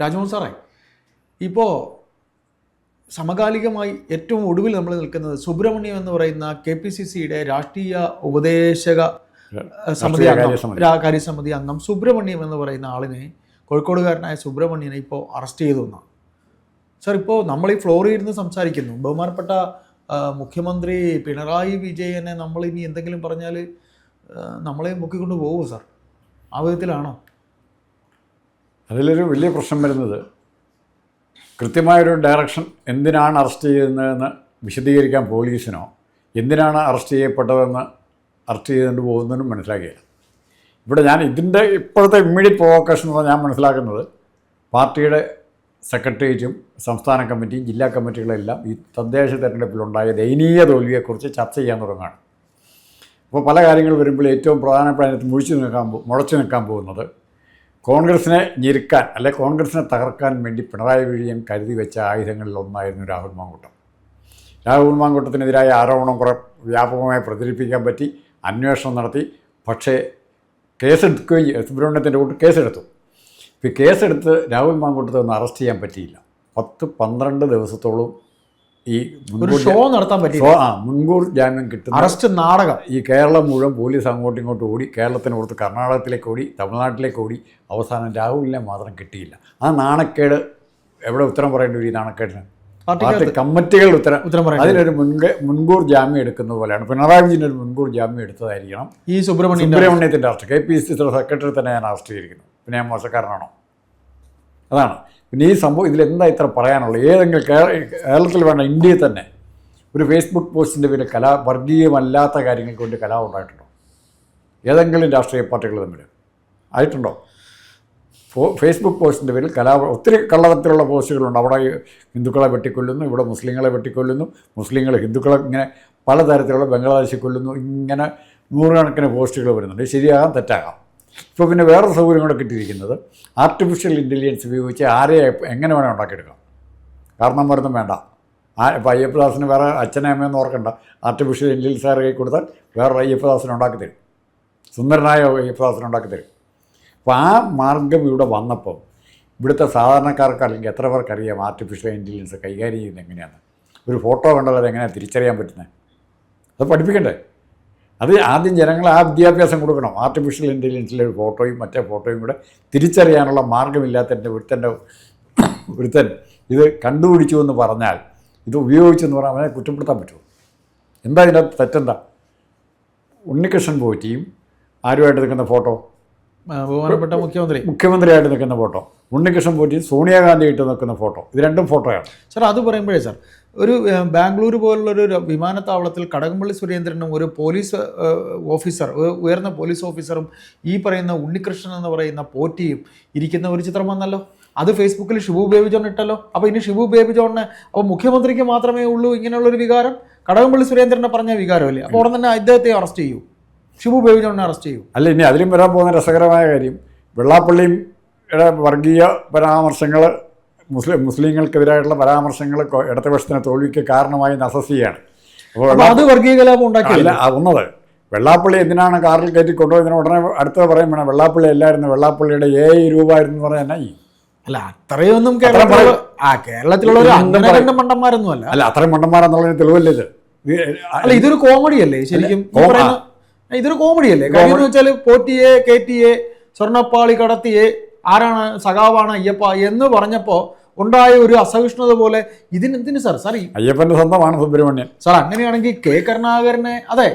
രാജ്മോഹൻ സാറേ ഇപ്പോൾ സമകാലികമായി ഏറ്റവും ഒടുവിൽ നമ്മൾ നിൽക്കുന്നത് സുബ്രഹ്മണ്യം എന്ന് പറയുന്ന കെ പി സി സിയുടെ രാഷ്ട്രീയ ഉപദേശക സമിതി കാര്യസമിതി. രാ- അംഗം സുബ്രഹ്മണ്യം എന്ന് പറയുന്ന ആളിനെ കോഴിക്കോടുകാരനായ സുബ്രഹ്മണ്യനെ ഇപ്പോൾ അറസ്റ്റ് ചെയ്തു എന്നാണ് സാർ ഇപ്പോൾ നമ്മൾ ഈ ഫ്ലോറിൽ ഇരുന്ന് സംസാരിക്കുന്നു. ബഹുമാനപ്പെട്ട മുഖ്യമന്ത്രി പിണറായി വിജയനെ നമ്മൾ ഇനി എന്തെങ്കിലും പറഞ്ഞാൽ നമ്മളെ മുക്കിക്കൊണ്ട് പോകുമോ സാർ ആ വിധത്തിലാണോ അതിലൊരു വലിയ പ്രശ്നം വരുന്നത് കൃത്യമായൊരു ഡയറക്ഷൻ എന്തിനാണ് അറസ്റ്റ് ചെയ്യുന്നതെന്ന് വിശദീകരിക്കാൻ പോലീസിനോ എന്തിനാണ് അറസ്റ്റ് ചെയ്യപ്പെട്ടതെന്ന് അറസ്റ്റ് ചെയ്തുകൊണ്ട് പോകുന്നതിനും മനസ്സിലാക്കിയില്ല. ഇവിടെ ഞാൻ ഇതിന്റെ ഇപ്പോഴത്തെ ഇമ്മീഡിയറ്റ് പ്രൊവോക്കേഷൻ എന്ന് ഞാൻ മനസ്സിലാക്കുന്നത് പാർട്ടിയുടെ സെക്രട്ടേറിയറ്റും സംസ്ഥാന കമ്മിറ്റിയും ജില്ലാ കമ്മിറ്റികളെല്ലാം ഈ തദ്ദേശ തെരഞ്ഞെടുപ്പിലുണ്ടായ ദയനീയ തോൽവിയെക്കുറിച്ച് ചർച്ച ചെയ്യാൻ തുടങ്ങുകയാണ്. അപ്പോൾ പല കാര്യങ്ങൾ വരുമ്പോൾ ഏറ്റവും പ്രധാനപ്പെട്ട അതിനകത്ത് മുഴിച്ചു നിൽക്കാൻ മുളച്ചു നിൽക്കാൻ പോകുന്നത് കോൺഗ്രസിനെ ഞെരുക്കാൻ അല്ലെ കോൺഗ്രസിനെ തകർക്കാൻ വേണ്ടി പിണറായി വിജയൻ കരുതി വെച്ച ആയുധങ്ങളിൽ ഒന്നായിരുന്നു രാഹുൽ മാങ്കൂട്ടം. രാഹുൽ മാങ്കൂട്ടത്തിനെതിരായ ആരോപണം കുറെ വ്യാപകമായി പ്രചരിപ്പിക്കാൻ പറ്റി അന്വേഷണം നടത്തി. പക്ഷേ കേസെടുക്കുകയും. സുബ്രഹ്മണ്യത്തിന്റെ കൂട്ട് കേസെടുത്തു. ഇപ്പോൾ കേസെടുത്ത് രാഹുൽ മാങ്കൂട്ടത്തെ ഒന്ന് അറസ്റ്റ് ചെയ്യാൻ പറ്റിയില്ല. പത്ത് പന്ത്രണ്ട് ദിവസത്തോളം ഈ ഒരു ഷോ നടത്താൻ പറ്റി ഷോ ആ മുൻകൂർ ജാമ്യം കിട്ടുന്ന അറസ്റ്റ് നാടകം. ഈ കേരളം മുഴുവൻ പോലീസ് അങ്ങോട്ടും ഇങ്ങോട്ടും ഓടി കേരളത്തിന് പുറത്ത് കർണാടകത്തിലേക്ക് ഓടി തമിഴ്നാട്ടിലേക്ക് ഓടി അവസാനം രാഹുലിനെ മാത്രം കിട്ടിയില്ല. ആ നാണക്കേട് എവിടെ ഉത്തരം പറയേണ്ടി വരും ഈ നാണക്കേടിന്? പാർട്ടി കമ്മിറ്റികളുടെ ഉത്തരം. ഉത്തരം പറയും അതിലൊരു മുൻകെ മുൻകൂർ ജാമ്യം എടുക്കുന്ന പോലെയാണ്. പിണറായി വിജയൻ ഒരു മുൻകൂർ ജാമ്യം എടുത്തതായിരിക്കണം. ഈ Subramanya സുബ്രഹ്മണ്യത്തിന്റെ arrest. K P C C secretary തന്നെ ഞാൻ അറസ്റ്റ് ചെയ്തിരിക്കുന്നു. പിന്നെ ഞാൻ മോശക്കാരനാണോ? അതാണ്. പിന്നെ ഈ സംഭവം ഇതിലെന്താ ഇത്ര പറയാനുള്ളത്? ഏതെങ്കിലും കേരളത്തിൽ വേണ്ട ഇന്ത്യയിൽ തന്നെ ഒരു ഫേസ്ബുക്ക് പോസ്റ്റിന്റെ പേരിൽ കലാ വർഗീയമല്ലാത്ത കാര്യങ്ങൾക്ക് വേണ്ടി കലാപം ഉണ്ടായിട്ടുണ്ടോ? ഏതെങ്കിലും രാഷ്ട്രീയ പാർട്ടികൾ തമ്മിൽ? ആയിട്ടുണ്ടോ? ഫേസ്ബുക്ക് പോസ്റ്റിന്റെ പേരിൽ കലാ ഒത്തിരി കള്ളതരത്തിലുള്ള പോസ്റ്റുകളുണ്ട്. അവിടെ ഹിന്ദുക്കളെ വെട്ടിക്കൊല്ലുന്നു ഇവിടെ മുസ്ലിങ്ങളെ വെട്ടിക്കൊല്ലുന്നു മുസ്ലിങ്ങൾ ഹിന്ദുക്കളെ ഇങ്ങനെ പലതരത്തിലുള്ള ബംഗ്ലാദേശിൽ കൊല്ലുന്നു ഇങ്ങനെ നൂറുകണക്കിന് പോസ്റ്റുകൾ വരുന്നുണ്ട്. ശരിയാകാം തെറ്റാകാം? ഇപ്പോൾ പിന്നെ വേറൊരു സൗകര്യം കൂടെ കിട്ടിയിരിക്കുന്നത് ആർട്ടിഫിഷ്യൽ ഇന്റലിജൻസ് ഉപയോഗിച്ച് ആരെ എങ്ങനെ വേണേൽ ഉണ്ടാക്കിയെടുക്കാം കാരണം മരുന്നും വേണ്ട. ഇപ്പോൾ അയ്യപ്പദാസിന് വേറെ അച്ഛനെ അമ്മയെന്ന് ഓർക്കണ്ട. ആർട്ടിഫിഷ്യൽ ഇന്റലിജൻസ് ആരെ കൈ കൊടുത്താൽ വേറൊരു അയ്യപ്പദാസിനെ ഉണ്ടാക്കി തരും. സുന്ദരനായ അയ്യപ്പദാസിനെ ഉണ്ടാക്കി തരും. അപ്പോൾ ആ മാർഗം ഇവിടെ വന്നപ്പം ഇവിടുത്തെ സാധാരണക്കാർക്ക് അല്ലെങ്കിൽ എത്ര പേർക്ക് അറിയാം ആർട്ടിഫിഷ്യൽ ഇന്റലിജൻസ് കൈകാര്യം ചെയ്യുന്നത് എങ്ങനെയാണ് ഒരു ഫോട്ടോ കണ്ടാൽ അത് എങ്ങനെയാണ് തിരിച്ചറിയാൻ പറ്റുന്നത്? അത് പഠിപ്പിക്കണ്ടേ? അത് ആദ്യം ജനങ്ങൾ ആ വിദ്യാഭ്യാസം കൊടുക്കണം. ആർട്ടിഫിഷ്യൽ ഇന്റലിജൻസിലെ ഒരു ഫോട്ടോയും മറ്റേ ഫോട്ടോയും കൂടെ തിരിച്ചറിയാനുള്ള മാർഗമില്ലാത്തതിന്റെ ഒരുത്തന്റെ ഒരുത്തൻ ഇത് കണ്ടുപിടിച്ചു എന്ന് പറഞ്ഞാൽ ഇത് ഉപയോഗിച്ചെന്ന് പറഞ്ഞാൽ അവനെ കുറ്റപ്പെടുത്താൻ പറ്റുമോ? എന്താ ഇതിന്റെ തെറ്റെന്താ? ഉണ്ണികൃഷ്ണൻ പോറ്റിയും ആരുമായിട്ട് നിൽക്കുന്ന ഫോട്ടോ? ബഹുമാനപ്പെട്ട മുഖ്യമന്ത്രി. മുഖ്യമന്ത്രിയായിട്ട് നിൽക്കുന്ന ഫോട്ടോ? ഉണ്ണികൃഷ്ണൻ പോറ്റി സോണിയാഗാന്ധി ഇട്ട് നിൽക്കുന്ന ഫോട്ടോ. ഇത് രണ്ടും ഫോട്ടോയാണ്. സാർ അത് പറയുമ്പോഴേ സാർ ഒരു ബാംഗ്ലൂർ പോലുള്ളൊരു വിമാനത്താവളത്തിൽ കടകംപള്ളി സുരേന്ദ്രനും ഒരു പോലീസ് ഓഫീസർ ഉയർന്ന പോലീസ് ഓഫീസറും ഈ പറയുന്ന ഉണ്ണികൃഷ്ണൻ എന്ന് പറയുന്ന പോറ്റിയും ഇരിക്കുന്ന ഒരു ചിത്രം വന്നല്ലോ. അത് ഫേസ്ബുക്കിൽ ഷിബു ബേബി ജോൺ ഇട്ടല്ലോ. അപ്പോൾ ഇനി ഷിബു ബേബി ജോണിന് അപ്പോൾ മുഖ്യമന്ത്രിക്ക് മാത്രമേ ഉള്ളൂ ഇങ്ങനെയുള്ളൊരു വികാരം? കടകംപള്ളി സുരേന്ദ്രനെ പറഞ്ഞ വികാരമല്ലേ? അപ്പോൾ ഉടൻ തന്നെ അദ്ദേഹത്തെ അറസ്റ്റ് ചെയ്യൂ. ഷിബു ബേബി ജോണിനെ അറസ്റ്റ് ചെയ്യൂ. അല്ല ഇനി അതിലും വരാൻ പോകുന്ന രസകരമായ കാര്യം വെള്ളാപ്പള്ളിയും വർഗീയ പരാമർശങ്ങൾ മുസ്ലിം മുസ്ലിങ്ങൾക്കെതിരായിട്ടുള്ള പരാമർശങ്ങൾ കൊ- ഇടതുപക്ഷത്തിന് തോൽവിക്ക് കാരണമായി നസസിയാണ് അപ്പോൾ അത് വർഗീയ കലാപം ഉണ്ടാക്കിയല്ല ഒന്നത്. വെള്ളാപ്പള്ളി എന്തിനാണ് കാറിൽ കയറ്റി കൊണ്ടുപോയതിന് ഉടനെ അടുത്തത് പറയും വേണം. വെള്ളാപ്പള്ളി അല്ലായിരുന്നു. വെള്ളാപ്പള്ളിയുടെ ഏഴ് രൂപ ആയിരുന്നു എന്ന് പറഞ്ഞാൽ എന്നാ ഈ അല്ല അത്രയൊന്നും കേരളത്തിലുള്ള ആ കേരളത്തിലുള്ള അങ്ങനെ മണ്ടന്മാരൊന്നും അല്ല അല്ല അത്രയും മണ്ടന്മാരെന്നുള്ളതിന് തെളിവല്ലേ ഇത്? അല്ല ഇതൊരു കോമഡി അല്ലേ ശരിക്കും കോ- ഇതൊരു കോമഡി അല്ലേ കാര്യം എന്ന് വെച്ചാൽ പോറ്റിയെ കേറ്റിയെ സ്വർണപ്പാളി കടത്തിയെ ആരാണ് സഖാവാണ് അയ്യപ്പ എന്ന് പറഞ്ഞപ്പോൾ ഉണ്ടായ ഒരു അസഹിഷ്ണുത പോലെ ഇതിനെന്തിന് സാർ സാർ അയ്യപ്പന്റെ സ്വന്തമാണ് സുബ്രഹ്മണ്യൻ. സാർ അങ്ങനെയാണെങ്കിൽ കെ കരുണാകരനെ അതെ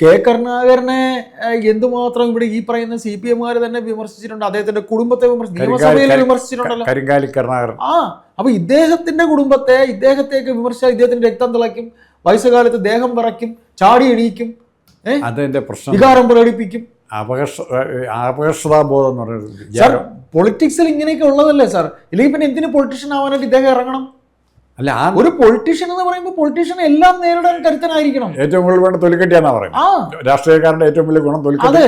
കെ കരുണാകരനെ എന്തുമാത്രം ഇവിടെ ഈ പറയുന്ന സി പി എമ്മുകാർ തന്നെ വിമർശിച്ചിട്ടുണ്ട് അദ്ദേഹത്തിന്റെ കുടുംബത്തെ വിമർശിച്ചു വിമർശിച്ചിട്ടുണ്ടല്ലോ. കരിങ്കാലി കരുണാകരൻ. ആ അപ്പൊ ഇദ്ദേഹത്തിന്റെ കുടുംബത്തെ ഇദ്ദേഹത്തെയൊക്കെ വിമർശിച്ചാൽ ഇദ്ദേഹത്തിന്റെ രക്തം തിളയ്ക്കും വയസ്സുകാലത്ത് ദേഹം വിറയ്ക്കും ചാടി എണീക്കും ഏഹ് പ്രശ്നം. വികാരം പ്രകടിപ്പിക്കും. അപകർഷ അപകർഷതാബോധം എന്ന് പറയുന്നത് സാർ പൊളിറ്റിക്സിൽ ഇങ്ങനെയൊക്കെ ഉള്ളതല്ലേ സാർ? ഇല്ലെങ്കിൽ പിന്നെ എന്തിനു പൊളിറ്റീഷ്യൻ ആവാനായിട്ട് ഇദ്ദേഹം ഇറങ്ങണം? അല്ല ആ ഒരു പൊളിറ്റീഷ്യൻ എന്ന് പറയുമ്പോൾ പൊളിറ്റീഷ്യൻ എല്ലാം നേരിടാൻ കരുത്തനായിരിക്കണം. ഏറ്റവും കൂടുതൽ വേണ്ട തൊലിക്കെട്ടിയാന്നാ പറയുന്നത്. രാഷ്ട്രീയക്കാരുടെ ഏറ്റവും വലിയ ഗുണം തൊലിക്കെട്ടി.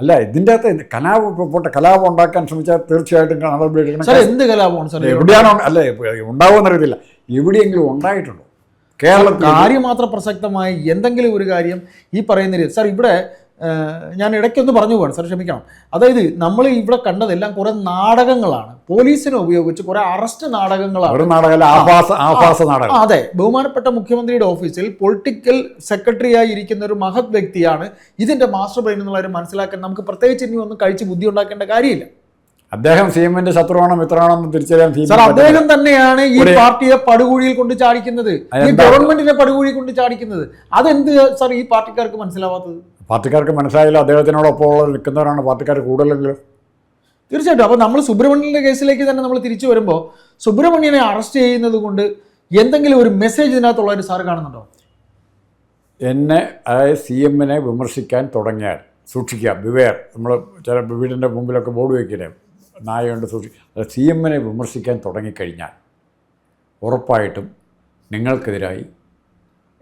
അല്ല ഇതിന്റെ അകത്ത് കലാപം പോട്ടെ കലാപം ഉണ്ടാക്കാൻ ശ്രമിച്ചാൽ തീർച്ചയായിട്ടും നടപടി എടുക്കണം എന്ത് കലാപമാണ് സാർ? എവിടെയാണോ അല്ല ഉണ്ടാവുമെന്ന് അറിയത്തില്ല. എവിടെയെങ്കിലും ഉണ്ടായിട്ടുണ്ടോ? കേരളത്തിൽ കാര്യം മാത്രം പ്രസക്തമായി എന്തെങ്കിലും ഒരു കാര്യം ഈ പറയുന്ന രീതി സാർ ഇവിടെ ഞാൻ ഇടയ്ക്കൊന്ന് പറഞ്ഞു പോകണം സാർ ക്ഷമിക്കണം. അതായത് നമ്മൾ ഇവിടെ കണ്ടതെല്ലാം കുറെ നാടകങ്ങളാണ്. പോലീസിനെ ഉപയോഗിച്ച് കുറെ അറസ്റ്റ് നാടകങ്ങളാണ്. അതെ. ബഹുമാനപ്പെട്ട മുഖ്യമന്ത്രിയുടെ ഓഫീസിൽ പൊളിറ്റിക്കൽ സെക്രട്ടറിയായി ഇരിക്കുന്ന ഒരു മഹത് വ്യക്തിയാണ്. ഇതിന്റെ മാസ്റ്റർ ബ്രെയിൻ എന്നുള്ളവർ മനസ്സിലാക്കാൻ നമുക്ക് പ്രത്യേകിച്ച് ഇനി ഒന്നും കഴിച്ച് ബുദ്ധി ഉണ്ടാക്കേണ്ട കാര്യമില്ല. അദ്ദേഹം സി എമ്മിന്റെ ശത്രുവാണോ മിത്രമാണോ എന്ന് തിരിച്ചറിയാൻ സാർ അദ്ദേഹം തന്നെയാണ് ഈ പാർട്ടിയെ പടുകൂഴിയിൽ കൊണ്ട് ചാടിക്കുന്നത്. ഈ ഗവൺമെന്റിനെ പടുകുഴിയിൽ കൊണ്ട് ചാടിക്കുന്നത്. അതെന്ത് സാർ ഈ പാർട്ടിക്കാർക്ക് മനസ്സിലാവാത്തത്? പാർട്ടിക്കാർക്ക് മനസ്സിലായില്ല അദ്ദേഹത്തിനോടൊപ്പമുള്ള നിൽക്കുന്നവരാണ് പാർട്ടിക്കാർ കൂടുതലെങ്കിലും തീർച്ചയായിട്ടും. അപ്പോൾ നമ്മൾ സുബ്രഹ്മണ്യന്റെ കേസിലേക്ക് തന്നെ നമ്മൾ തിരിച്ചു വരുമ്പോൾ സുബ്രഹ്മണ്യനെ അറസ്റ്റ് ചെയ്യുന്നത് കൊണ്ട് എന്തെങ്കിലും ഒരു മെസ്സേജ് ഇതിനകത്തുള്ളവർ സാർ കാണുന്നുണ്ടോ? എന്നെ അതായത് സി എമ്മിനെ വിമർശിക്കാൻ തുടങ്ങിയാൽ സൂക്ഷിക്കുക ബിവെയർ നമ്മൾ ചില വീടിന്റെ മുമ്പിലൊക്കെ ബോർഡ് വയ്ക്കില്ലേ നായകൊണ്ട് സൂക്ഷിക്കുക സി എമ്മിനെ വിമർശിക്കാൻ തുടങ്ങിക്കഴിഞ്ഞാൽ ഉറപ്പായിട്ടും നിങ്ങൾക്കെതിരായി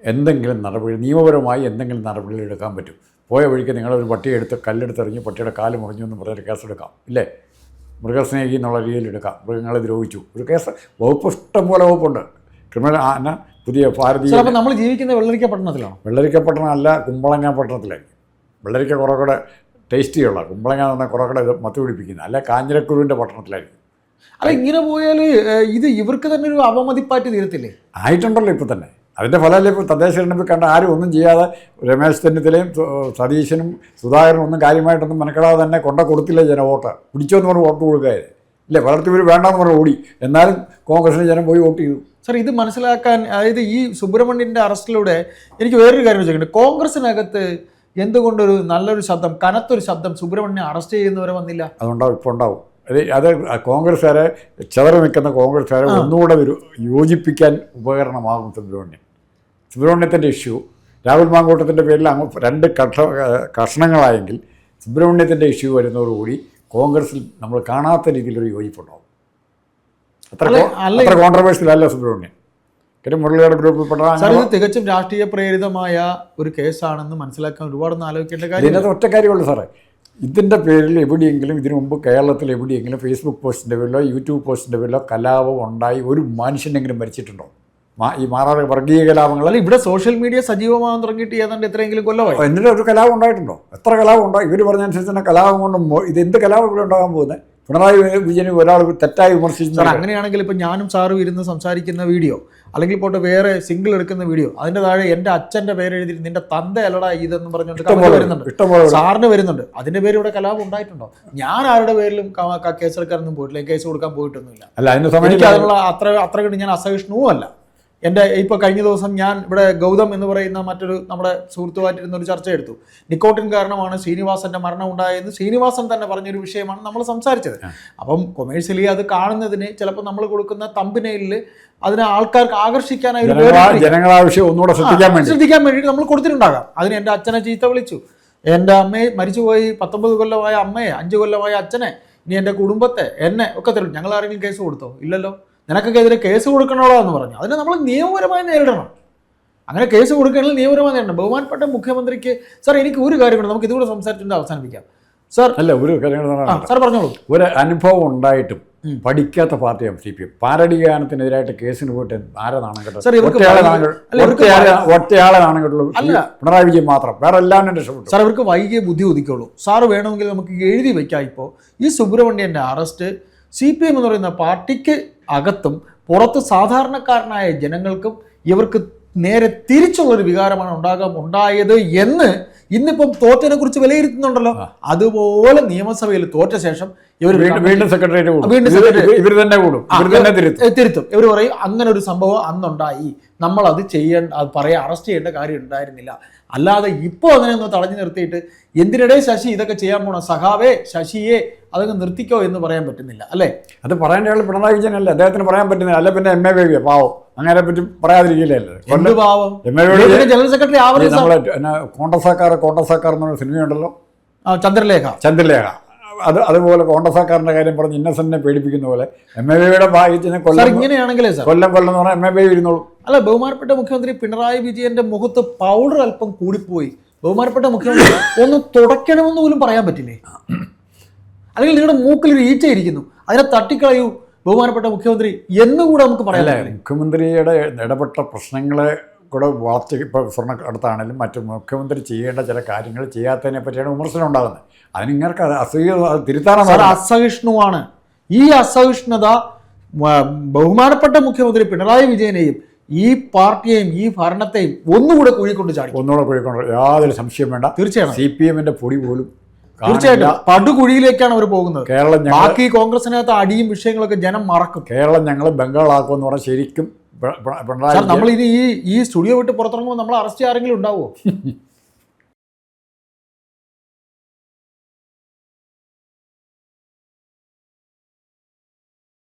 എന്തെങ്കിലും നടപടി നിയമപരമായി എന്തെങ്കിലും നടപടികൾ എടുക്കാൻ പറ്റും. പോയ വഴിക്ക് നിങ്ങളൊരു പട്ടിയെ എടുത്ത് കല്ലെടുത്തെറിഞ്ഞ് പട്ടിയുടെ കാൽ മുറിഞ്ഞു എന്ന് പറഞ്ഞൊരു കേസെടുക്കാം ഇല്ലേ? മൃഗസ്നേഹി എന്നുള്ള രീതിയിൽ എടുക്കാം. മൃഗങ്ങളെ ദ്രോഹിച്ചു. ഒരു കേസ് വകുപ്പ് ഇഷ്ടം പോലെ വകുപ്പുണ്ട്. ക്രിമിനൽ ആന പുതിയ ഭാരതീയ നമ്മൾ ജീവിക്കുന്ന വെള്ളരിക്ക പട്ടണത്തിലാണ് വെള്ളരിക്ക പട്ടണം അല്ല കുമ്പളങ്ങ പട്ടണത്തിലായിരിക്കും വെള്ളരിക്ക കുറേ കൂടെ ടേസ്റ്റിയുള്ള കുമ്പളങ്ങ എന്ന് പറഞ്ഞാൽ കുറേ കൂടെ ഇത് മത്ത് പിടിപ്പിക്കുന്നത് അല്ല കാഞ്ഞിരക്കുരുവിന്റെ പട്ടണത്തിലായിരിക്കും. അല്ല ഇങ്ങനെ പോയാൽ ഇത് ഇവർക്ക് തന്നെ ഒരു അവമതിപ്പാറ്റി തീരത്തില്ലേ? ആയിട്ടുണ്ടല്ലോ ഇപ്പോൾ തന്നെ. അതിന്റെ ഫലമല്ലേ ഇപ്പോൾ തദ്ദേശ തെരഞ്ഞെടുപ്പിൽ കണ്ട ആരും ഒന്നും ചെയ്യാതെ രമേശ് ചെന്നിത്തലയും സതീശനും സുധാകരനും ഒന്നും കാര്യമായിട്ടൊന്നും മെനക്കെടാതെ തന്നെ കൊണ്ട കൊടുത്തില്ല ജന വോട്ട്? പിടിച്ചോ എന്ന് പറഞ്ഞ് വോട്ട് കൊടുക്കാതെ ഇല്ല പലർക്കും ഇവർ വേണ്ടാന്ന് പറഞ്ഞ് ഓടി. എന്നാലും കോൺഗ്രസിന് ജനം പോയി വോട്ട് ചെയ്തു. സർ ഇത് മനസ്സിലാക്കാൻ അതായത് ഈ സുബ്രഹ്മണ്യന്റെ അറസ്റ്റിലൂടെ എനിക്ക് വേറൊരു കാര്യം ചോദിക്കുന്നുണ്ട് കോൺഗ്രസിനകത്ത് എന്തുകൊണ്ടൊരു നല്ലൊരു ശബ്ദം കനത്തൊരു ശബ്ദം സുബ്രഹ്മണ്യം അറസ്റ്റ് ചെയ്യുന്നവരെ വന്നില്ല? അതുണ്ടാവും ഇപ്പോൾ ഉണ്ടാവും. അത് അത് കോൺഗ്രസ്സുകാരെ ചെതറി നിൽക്കുന്ന കോൺഗ്രസ്സുകാരെ ഒന്നുകൂടെ ഒരു യോജിപ്പിക്കാൻ ഉപകരണമാകും സുബ്രഹ്മണ്യൻ. സുബ്രഹ്മണ്യത്തിന്റെ ഇഷ്യൂ രാഹുൽ മാങ്കൂട്ടത്തിന്റെ പേരിൽ അങ്ങ് രണ്ട് കഷ കഷ്ണങ്ങളായെങ്കിൽ സുബ്രഹ്മണ്യത്തിന്റെ ഇഷ്യൂ വരുന്നതോടുകൂടി കോൺഗ്രസിൽ നമ്മൾ കാണാത്ത രീതിയിലൊരു യോജിപ്പുണ്ടാവും. അത്ര അത്ര കോൺട്രവേഴ്സ്യൽ അല്ല. സുബ്രഹ്മണ്യൻ. കാര്യം മുരളിയുടെ ഗ്രൂപ്പിൽപ്പെട്ട തികച്ചും രാഷ്ട്രീയ പ്രേരിതമായ ഒരു കേസാണെന്ന് മനസ്സിലാക്കാൻ ഒരുപാട് ആലോചിക്കേണ്ട കാര്യം ഇതിനകത്ത് ഒറ്റ കാര്യമുള്ളൂ സാറേ. ഇതിന്റെ പേരിൽ എവിടെയെങ്കിലും ഇതിനു മുമ്പ് കേരളത്തിൽ എവിടെയെങ്കിലും ഫേസ്ബുക്ക് പോസ്റ്റിന്റെ പേരിലോ യൂട്യൂബ് പോസ്റ്റിന്റെ പേരിലോ കലാപം ഉണ്ടായി ഒരു മനുഷ്യനെങ്കിലും മരിച്ചിട്ടുണ്ടോ? ഈ മാറാറ് വർഗീയ കലാപങ്ങൾ അല്ല ഇവിടെ സോഷ്യൽ മീഡിയ സജീവമാകാൻ തുടങ്ങിയിട്ട് ഏതാണ്ട് എത്രയെങ്കിലും കൊല്ലമായി? എന്നിട്ട് ഒരു കലാപം ഉണ്ടായിട്ടുണ്ടോ? എത്ര കലാപം ഉണ്ടോ ഇവർ പറഞ്ഞനുസരിച്ച് തന്നെ കലാപം കൊണ്ട് ഇത് എന്ത് കലാപം ഇവിടെ ഉണ്ടാകാൻ പോകുന്നത് പിണറായി വിജയന് ഒരാൾ തെറ്റായി വിമർശിച്ചു അങ്ങനെയാണെങ്കിൽ ഇപ്പം ഞാനും സാറും ഇരുന്ന് സംസാരിക്കുന്ന വീഡിയോ അല്ലെങ്കിൽ പോട്ടെ വേറെ സിംഗിൾ എടുക്കുന്ന വീഡിയോ അതിന്റെ താഴെ എന്റെ അച്ഛന്റെ പേര് എഴുതിയിട്ട് നിന്റെ തന്ത അല്ലടാ ഇതെന്ന് പറഞ്ഞുകൊണ്ട് വരുന്നുണ്ട്. സാറിന് വരുന്നുണ്ട്. അതിന്റെ പേര് ഇവിടെ കലാപം ഉണ്ടായിട്ടുണ്ടോ? ഞാൻ ആരുടെ പേരിലും കേസെടുക്കാനൊന്നും പോയിട്ടില്ല. കേസ് കൊടുക്കാൻ പോയിട്ടൊന്നുമില്ല. അല്ല അതിനുള്ള അത്ര അത്ര കണ്ട് ഞാൻ അസഹിഷ്ണുവല്ല അല്ല എന്റെ ഇപ്പോൾ കഴിഞ്ഞ ദിവസം ഞാൻ ഇവിടെ ഗൗതം എന്ന് പറയുന്ന മറ്റൊരു നമ്മുടെ സുഹൃത്തുമായിട്ടിരുന്ന ഒരു ചർച്ച എടുത്തു നിക്കോട്ടിൻ കാരണമാണ് ശ്രീനിവാസന്റെ മരണം ഉണ്ടായതെന്ന് ശ്രീനിവാസൻ തന്നെ പറഞ്ഞൊരു വിഷയമാണ് നമ്മൾ സംസാരിച്ചത്. അപ്പം കൊമേഴ്സ്യലി അത് കാണുന്നതിന് ചിലപ്പോൾ നമ്മൾ കൊടുക്കുന്ന തമ്പിനയിൽ അതിനെ ആൾക്കാർക്ക് ആകർഷിക്കാനായി. ജനങ്ങളാവശ്യം ഒന്നുകൂടെ ശ്രദ്ധിക്കാൻ വേണ്ടി. ശ്രദ്ധിക്കാൻ വേണ്ടി നമ്മൾ കൊടുത്തിട്ടുണ്ടാകാം. അതിന് എന്റെ അച്ഛനെ ചീത്ത വിളിച്ചു. എന്റെ അമ്മയെ മരിച്ചുപോയി പത്തൊമ്പത് കൊല്ലമായ അമ്മയെ അഞ്ച് കൊല്ലമായ അച്ഛനെ ഇനി എന്റെ കുടുംബത്തെ എന്നെ ഒക്കെ തരും. ഞങ്ങൾ ആരെങ്കിലും കേസ് കൊടുത്തോ? ഇല്ലല്ലോ. നിനക്കൊക്കെ എതിരെ കേസ് കൊടുക്കണോളോ എന്ന് പറഞ്ഞു. അതിനെ നമ്മൾ നിയമപരമായി നേരിടണം. അങ്ങനെ കേസ് കൊടുക്കണമെങ്കിൽ നിയമപരമായി നേരിടണം. ബഹുമാനപ്പെട്ട മുഖ്യമന്ത്രിക്ക് സാർ എനിക്ക് ഒരു കാര്യം കൂടെ നമുക്ക് ഇതുകൂടെ സംസാരിച്ചിട്ട് അവസാനിപ്പിക്കാം. സാർ അല്ല ഒരു കാര്യം. സാർ പറഞ്ഞോളൂ. ഒരു അനുഭവം ഉണ്ടായിട്ടും. പഠിക്കാത്ത പാർട്ടിയാണ് സി പി എം പാരടി ഗാനത്തിനെതിരായിട്ട് കേസിന് പോയിട്ട് ആരെ നാണം കേട്ടത് ഒറ്റയാളെ നാണം കെട്ടുള്ളൂ അല്ല. പിണറായി വിജയൻ മാത്രം. വേറെ എല്ലാം രക്ഷപ്പെട്ടു. സാർ ഇവർക്ക് വൈകിയ ബുദ്ധി ഒതുക്കുള്ളൂ സാർ വേണമെങ്കിൽ നമുക്ക് എഴുതി വെക്കാം ഇപ്പോൾ ഈ സുബ്രഹ്മണ്യന്റെ അറസ്റ്റ് സി പി എം എന്ന് പറയുന്ന പാർട്ടിക്ക് അകത്തും പുറത്ത് സാധാരണക്കാരനായ ജനങ്ങൾക്കും ഇവർക്ക് നേരെ തിരിച്ചുള്ളൊരു വികാരമാണ് ഉണ്ടാകാൻ ഉണ്ടായത് എന്ന് ഇന്നിപ്പം തോറ്റതിനെ കുറിച്ച് വിലയിരുത്തുന്നുണ്ടല്ലോ. അതുപോലെ നിയമസഭയിൽ തോറ്റ ശേഷം ഇവർ വീണ്ടും സെക്രട്ടറിയേറ്റ് വീണ്ടും ഇവർ- തന്നെ കൂടും. തിരുത്തും. ഇവർ പറയും അങ്ങനെ ഒരു സംഭവം അന്നുണ്ടായി. നമ്മൾ അത് ചെയ്യേണ്ട അത് പറയാ അറസ്റ്റ് ചെയ്യേണ്ട കാര്യം ഉണ്ടായിരുന്നില്ല. അല്ലാതെ ഇപ്പോൾ അതിനെ ഒന്ന് തടഞ്ഞു നിർത്തിയിട്ട് എന്തിനിടെ ശശി ഇതൊക്കെ ചെയ്യാൻ പോണ? സഹാവേ ശശിയെ അതൊക്കെ നിർത്തിക്കോ എന്ന് പറയാൻ പറ്റുന്നില്ല അല്ലേ? അത് പറയാൻ ആൾ പിണറായി വിജയനല്ല? അദ്ദേഹത്തിന് പറയാൻ പറ്റുന്നില്ല. അല്ല പിന്നെ എം എ ബേബിയ പാവം. അങ്ങനെ പറ്റി പറയാതിരിക്കില്ലല്ലോ പാവം? M A Baby general secretary ആവരുത്. നമ്മളെ എന്നാ കോണ്ടസാക്കാർ കോണ്ടസാക്കാർ എന്ന് പറഞ്ഞ സിനിമയുണ്ടല്ലോ? ചന്ദ്രലേഖ. ചന്ദ്രലേഖ. അത് അതുപോലെ കോണ്ടസാക്കാരന്റെ കാര്യം പറഞ്ഞ് ഇന്നസെന്റിനെ പേടിപ്പിക്കുന്ന പോലെ എം എ ബിയുടെ ഭാഗ്യത്തിന് കൊല്ലം ഇങ്ങനെയാണെങ്കിലേ കൊല്ലം കൊല്ലം എന്ന് പറഞ്ഞാൽ എം എ ബി ഇരുന്നോളൂ. അല്ല ബഹുമാനപ്പെട്ട മുഖ്യമന്ത്രി പിണറായി വിജയന്റെ മുഖത്ത് പൗഡർ അല്പം കൂടിപ്പോയി. ബഹുമാനപ്പെട്ട മുഖ്യമന്ത്രി ഒന്ന് തുടയ്ക്കണമെന്ന് പോലും പറയാൻ പറ്റില്ലേ? അല്ലെങ്കിൽ നിങ്ങളുടെ മൂക്കിൽ ഒരു ഈച്ച ഇരിക്കുന്നു. അതിനെ തട്ടിക്കളയൂ ബഹുമാനപ്പെട്ട മുഖ്യമന്ത്രി എന്നുകൂടെ നമുക്ക് പറയാൻ മുഖ്യമന്ത്രിയുടെ ഇടപെട്ട പ്രശ്നങ്ങളെ കൂടെ വളർച്ച ഇപ്പോൾ സ്വർണക്കടത്താണെങ്കിലും മറ്റു മുഖ്യമന്ത്രി ചെയ്യേണ്ട ചില കാര്യങ്ങൾ ചെയ്യാത്തതിനെ പറ്റിയാണ് വിമർശനം ഉണ്ടാകുന്നത്. അതിന് ഇങ്ങനെ തിരുത്താനും അത് തിരുത്താനാണ് അസഹിഷ്ണുവാണ്. ഈ അസഹിഷ്ണുത ബഹുമാനപ്പെട്ട മുഖ്യമന്ത്രി പിണറായി വിജയനെയും ഈ പാർട്ടിയെയും ഈ ഭരണത്തെയും ഒന്നുകൂടെ കുഴിക്കൊണ്ട് ചാടി ഒന്നുകൂടെ കുഴിക്കൊണ്ട് യാതൊരു സംശയം വേണ്ട. തീർച്ചയായും സി പി എമ്മിന്റെ പൊടി പോലും. തീർച്ചയായിട്ടും. പടുകുഴിയിലേക്കാണ് അവർ പോകുന്നത്. കേരളം ബാക്കി കോൺഗ്രസിനകത്ത് അടിയും വിഷയങ്ങളൊക്കെ ജനം മറക്കും. കേരളം ഞങ്ങൾ ബംഗാളാക്കുമെന്ന് പറഞ്ഞാൽ ശരിക്കും നമ്മൾ ഇനി ഈ ഈ സ്റ്റുഡിയോ വിട്ട് പുറത്തിറങ്ങുമ്പോൾ നമ്മൾ അറസ്റ്റ് ആരെങ്കിലും ഉണ്ടാവുമോ?